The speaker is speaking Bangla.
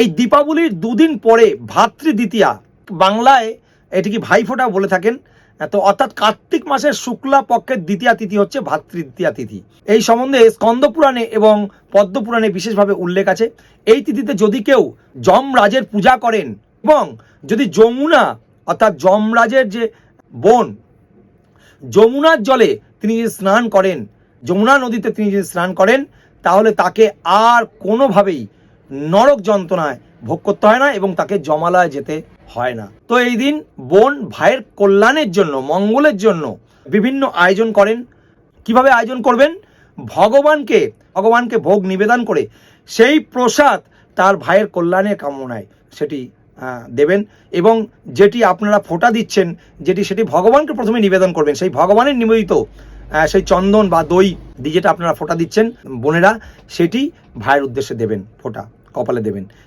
এই দীপাবলির দুদিন পরে ভাতৃ দ্বিতীয়া বাংলায় এটিকে ভাইফোঁটা বলে থাকেন। তো অর্থাৎ কার্তিক মাসের শুক্লা পক্ষের দ্বিতীয়া তিথি হচ্ছে ভাতৃ দ্বিতীয়া তিথি। এই সম্বন্ধে স্কন্দ পুরাণে এবং পদ্ম পুরাণে বিশেষভাবে উল্লেখ আছে। এই তিথিতে যদি কেউ যমরাজের পূজা করেন এবং যদি যমুনা, অর্থাৎ যমরাজের যে বোন, যমুনার জলে তিনি যদি স্নান করেন, যমুনা নদীতে তিনি যদি স্নান করেন, তাহলে তাকে আর কোনোভাবেই নরক যন্ত্রণায় ভোগ করতে হয় না এবং তাকে জমালয়ে যেতে হয় না। তো এই দিন বোন ভাইয়ের কল্যাণের জন্য, মঙ্গলের জন্য বিভিন্ন আয়োজন করেন। কীভাবে আয়োজন করবেন? ভগবানকে ভগবানকে ভোগ নিবেদন করে সেই প্রসাদ তার ভাইয়ের কল্যাণের কামনায় সেটি দেবেন এবং যেটি আপনারা ফোঁটা দিচ্ছেন, যেটি সেটি ভগবানকে প্রথমে নিবেদন করবেন। সেই ভগবানের নিবেদিত সেই চন্দন বা দই দিয়ে যেটা আপনারা ফোঁটা দিচ্ছেন বোনেরা, সেটি ভাইয়ের উদ্দেশ্যে দেবেন ফোঁটা। কপালে দেবেন।